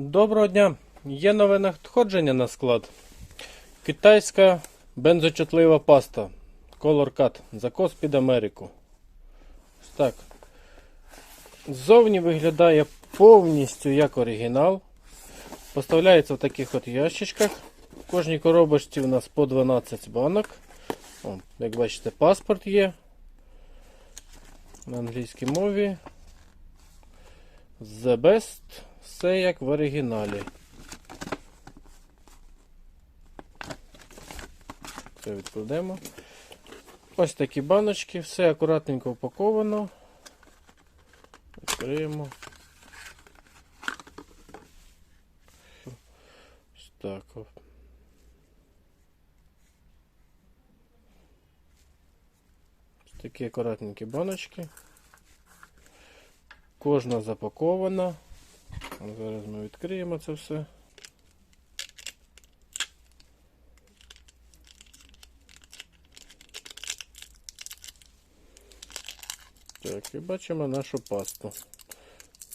Доброго дня! Є нове надходження на склад. Китайська бензочутлива паста. Color Cut. Закос під Америку. Ось так. Ззовні виглядає повністю як оригінал. Поставляється в таких от ящичках. В кожній коробочці у нас по 12 банок. О, як бачите, паспорт є. На англійській мові. The best. Все як в оригіналі. Це відкладемо. Ось такі баночки, все акуратненько упаковано. Відкриємо. Ось так. Ось такі акуратненькі баночки. Кожна запакована. Зараз ми відкриємо це все. Так, і бачимо нашу пасту.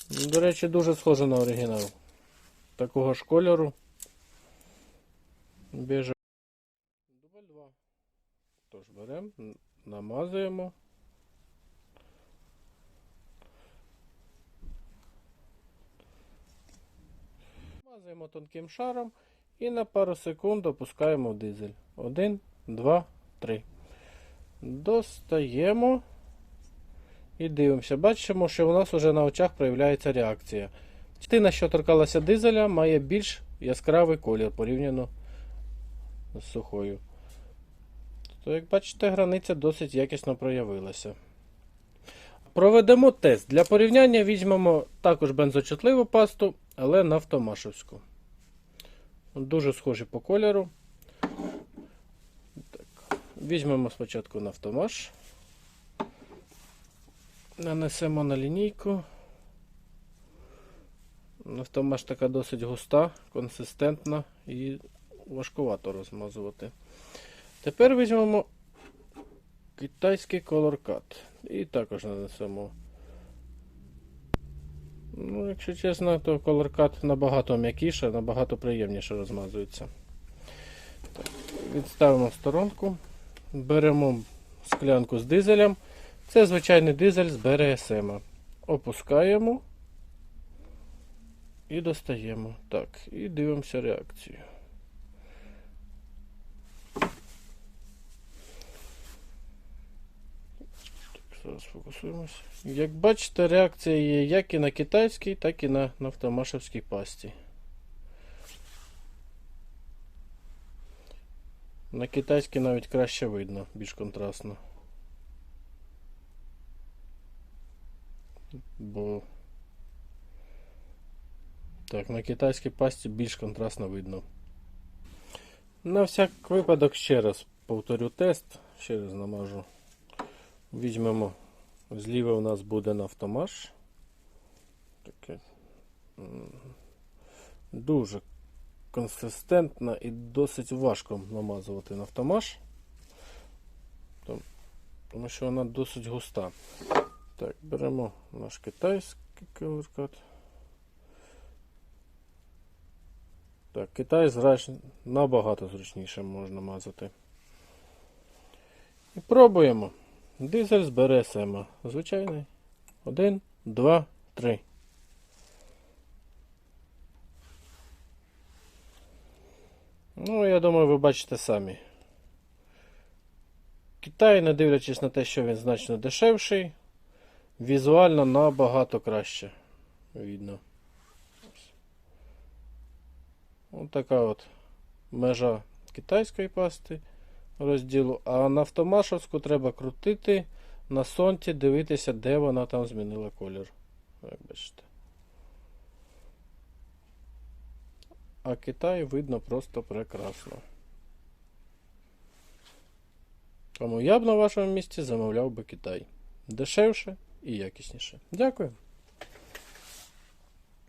До речі, дуже схожа на оригінал. Такого ж кольору. Біже. Дубль 2. Тож беремо, намазуємо. Мазуємо тонким шаром і на пару секунд опускаємо в дизель. Один, два, три. Достаємо і дивимося. Бачимо, що у нас вже на очах проявляється реакція. Частина, що торкалася дизеля, має більш яскравий колір порівняно з сухою. То, як бачите, границя досить якісно проявилася. Проведемо тест. Для порівняння візьмемо також бензочутливу пасту, але нафтомашевську. Дуже схожі по кольору. Так. Візьмемо спочатку нафтомаш. Нанесемо на лінійку. Нафтомаш така досить густа, консистентна і важкувато розмазувати. Тепер візьмемо китайський Cut. І також нанесемо. Ну, якщо чесно, то колоркат набагато м'якіше, набагато приємніше розмазується. Так, відставимо в сторонку. Беремо склянку з дизелем. Це звичайний дизель з БРСМ. Опускаємо і достаємо. Так, і дивимося реакцію. Зараз фокусуємося. Як бачите, реакція є як і на китайській, так і на нафтомашевській пасті. На китайській навіть краще видно, більш контрастно. Бо так, на китайській пасті більш контрастно видно. На всяк випадок ще раз повторю тест, ще раз намажу. Візьмемо, зліва у нас буде нафтомаш. Таке дуже консистентно і досить важко намазувати нафтомаш. Тому що вона досить густа. Так, беремо наш китайський колоркат. Так, Китай зрач... набагато зручніше можна мазати. І пробуємо. Дизель з БРСМ. Звичайний. Один, два, три. Ну, я думаю, ви бачите самі. Китай, не дивлячись на те, що він значно дешевший, візуально набагато краще видно. Ось така от межа китайської пасти розділу. А на автомашовську треба крутити на сонці, дивитися, де вона там змінила колір. Як бачите. А Китай видно просто прекрасно. Тому я б на вашому місці замовляв би Китай. Дешевше і якісніше. Дякую.